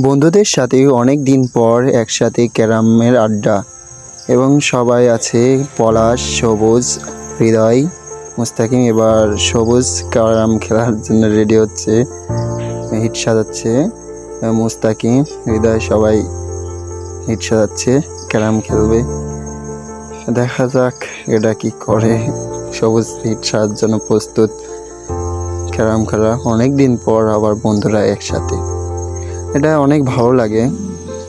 বন্ধুদের সাথে অনেক দিন পর একসাথে ক্যারামের আড্ডা এবং সবাই আছে পলাশ, সবুজ, হৃদয়, মুস্তাকিম। এবার সবুজ ক্যারাম খেলার জন্য রেডি হচ্ছে, হিট সাজাচ্ছে, মুস্তাকিম, হৃদয় সবাই হিট সাজাচ্ছে, ক্যারাম খেলবে। দেখা যাক এটা কি করে। সবুজ হিট সাজার জন্য প্রস্তুত। ক্যারাম খেলা অনেক দিন পর আবার বন্ধুরা একসাথে। এটা অনেক ভালো লাগে।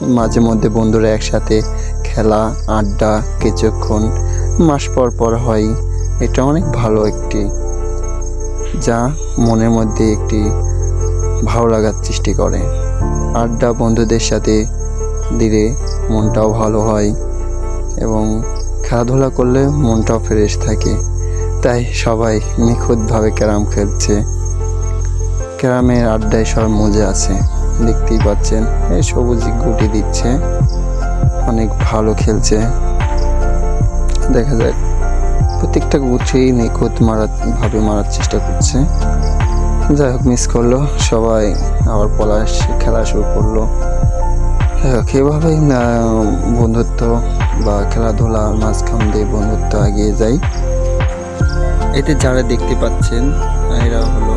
মাঝে মধ্যে বন্ধুরা একসাথে খেলা, আড্ডা, কিছুক্ষণ, মাস পর পর হয়। এটা অনেক ভালো একটি, যা মনের মধ্যে একটি ভালো লাগার সৃষ্টি করে। আড্ডা বন্ধুদের সাথে দিলে মনটাও ভালো হয় এবং খেলাধুলা করলে মনটাও ফ্রেশ থাকে। তাই সবাই নিখুঁতভাবে ক্যারাম খেলছে। ক্যারামের আড্ডায় সব মজা আছে। দেখতেই পাচ্ছেন, এই সবুজ গুটি দিচ্ছে, অনেক ভালো খেলছে। দেখা যাক, প্রত্যেকটা গুটি নিখুঁত মারার, ভাবে মারার চেষ্টা করছে। যাই হোক মিস করল, সবাই আবার পলাশ, খেলা শুরু করল। এভাবেই বন্ধুত্ব বা খেলাধুলা মাঝখান দিয়ে বন্ধুত্ব এগিয়ে যায়। এতে যারা দেখতে পাচ্ছেন, এরা হলো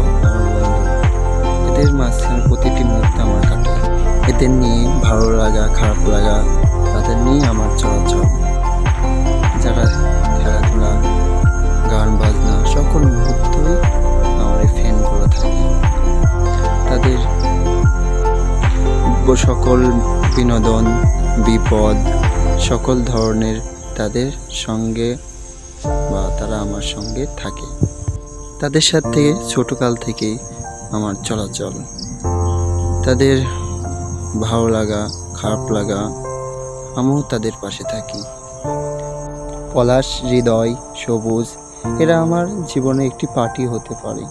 এদের নিয়ে ভালো লাগা, খারাপ লাগা তাদের নিয়ে আমার চলাচল। যারা খেলাধুলা, গান, বাজনা, সকল মুহূর্তই আমার এই ফ্যানগুলো থাকে। তাদের সকল বিনোদন, বিপদ, সকল ধরনের তাদের সঙ্গে বা তারা আমার সঙ্গে থাকে। তাদের সাথে ছোটকাল থেকেই আমার চলাচল। তাদের ভালো লাগা, খারাপ লাগা, আমিও তাদের পাশে থাকি। পলাশ, হৃদয়, সবুজ, এরা আমার জীবনে একটি পার্টি হতে পারে।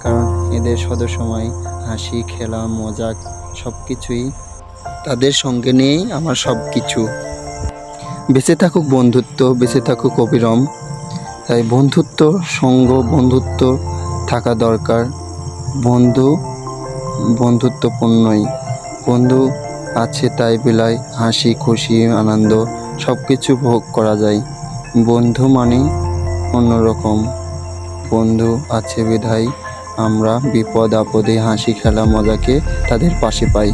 কারণ এদের সদসময় হাসি, খেলা, মজা সব কিছুই তাদের সঙ্গে নিয়েই আমার সব কিছু বেঁচে থাকুক বন্ধুত্ব, বেঁচে থাকুক অবিরম। তাই বন্ধুত্ব, সঙ্গ, বন্ধুত্ব থাকা দরকার। বন্ধু, বন্ধুত্বপূর্ণই। বন্ধু আছে তাই বেলায় হাসি, খুশি, আনন্দ সব কিছু ভোগ করা যায়। বন্ধু মানে অন্যরকম। বন্ধু আছে বিধায় আমরা বিপদ, আপদে হাসি, খেলা, মজাকে তাদের পাশে পাই।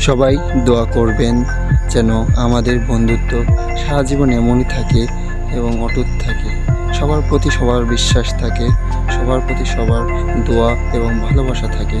সবাই দোয়া করবেন যেন আমাদের বন্ধুত্ব সারা জীবন এমনই থাকে এবং অটুট থাকে। সবার প্রতি সবার বিশ্বাস থাকে, সবার প্রতি সবার দোয়া এবং ভালোবাসা থাকে।